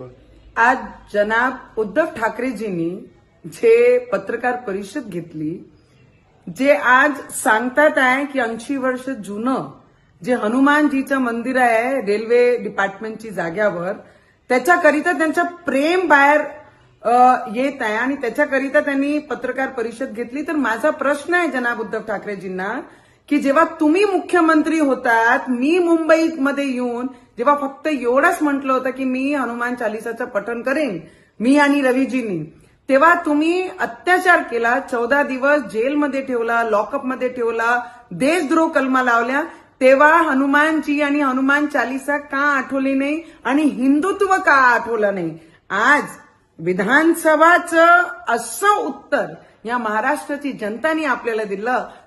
आज जनाब उद्धव ठाकरेजींनी जे पत्रकार परिषद घेतली जे आज सांगतात आहे की ऐंशी वर्ष जुनं जे हनुमानजीचं मंदिर आहे रेल्वे डिपार्टमेंटची जाग्यावर त्याच्याकरिता त्यांचं प्रेम बाहेर येत आहे आणि त्याच्याकरिता त्यांनी पत्रकार परिषद घेतली. तर माझा प्रश्न आहे जनाब उद्धव ठाकरेजींना की जेव्हा तुम्ही मुख्यमंत्री होतात मी मुंबईमध्ये येऊन जेव्हा फक्त एवढंच म्हटलं होतं की मी हनुमान चालिसाचं पठण करेन मी आणि रवीजींनी तेव्हा तुम्ही अत्याचार केला चौदा दिवस जेलमध्ये ठेवला लॉकअपमध्ये ठेवला देशद्रोह कलमा लावल्या तेव्हा हनुमानजी आणि हनुमान चालिसा का आठवली नाही आणि हिंदुत्व का आठवलं नाही? आज विधानसभाचं असं उत्तर या महाराष्ट्राची जनतानी आपल्याला दिलं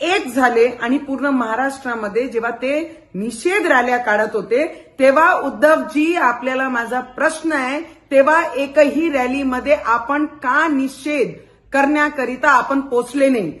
एक झाले आणि पूर्ण महाराष्ट्रामध्ये जेव्हा ते निषेध रॅल्या काढत होते तेव्हा उद्धवजी आपल्याला माझा प्रश्न आहे तेव्हा एकही रॅलीमध्ये आपण का निषेध करण्याकरिता आपण पोचले नाही?